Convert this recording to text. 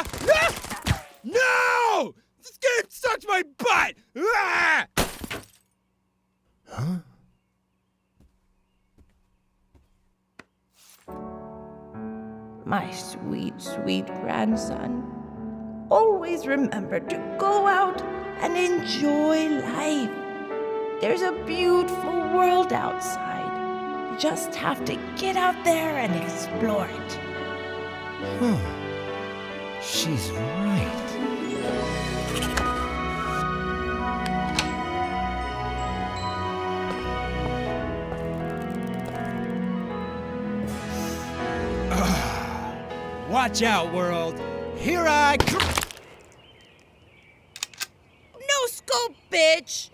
Ah! Ah! No! This game sucks my butt! Ah! My sweet, sweet grandson. Always remember to go out and enjoy life. There's a beautiful world outside. You just have to get out there and explore it. She's right. Watch out, world. Here I come. No scope, bitch!